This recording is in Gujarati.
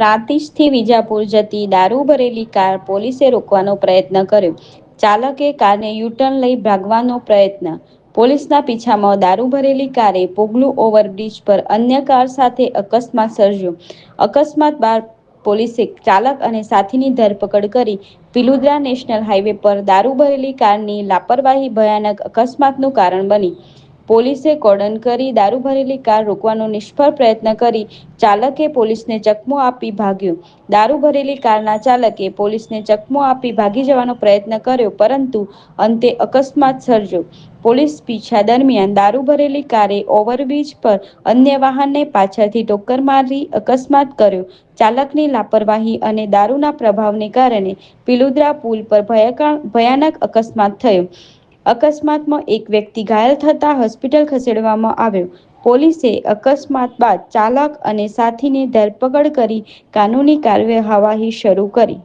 પ્રાંતિજથી વિજાપુર જતી દારૂ ભરેલી કાર પોલીસે રોકવાનો પ્રયત્ન કર્યો. ચાલકે કારને યુટર્ન લઈ ભાગવાનો પ્રયત્ન. પોલીસના પીછામાં દારૂ ભરેલી કારે પોગલું ઓવરબ્રિજ પર અન્ય કાર સાથે અકસ્માત સર્જ્યો. અકસ્માત બાદ પોલીસે ચાલક અને સાથીની ધરપકડ કરી પિલુદ્રા નેશનલ હાઈવે પર દારૂ ભરેલી કારની લાપરવાહી ભયાનક અકસ્માતનું કારણ બની. પોલીસે કોર્ડન કરી દારૂ ભરેલી કાર રોકવાનો નિષ્ફળ પ્રયત્ન કરી, ચાલકે પોલીસને ચકમો આપી ભાગ્યો. દારૂ ભરેલી કારના ચાલકે પોલીસને ચકમો આપી ભાગી જવાનો પ્રયત્ન કર્યો, પરંતુ અંતે અકસ્માત સર્જ્યો. પોલીસ પીછા દરમિયાન દારૂ ભરેલી કારે ઓવરબ્રિજ પર અન્ય વાહનને પાછળથી ટક્કર મારી અકસ્માત કર્યો. ચાલકની લાપરવાહી અને દારૂના પ્રભાવને કારણે પિલુદ્રા પુલ પર ભયાનક અકસ્માત થયો. અકસ્માતમાં એક વ્યક્તિ ઘાયલ થતા હોસ્પિટલ ખસેડવામાં આવ્યો. પોલીસે અકસ્માત બાદ ચાલક અને સાથીની ધરપકડ કરી કાનૂની કાર્યવાહી શરૂ કરી.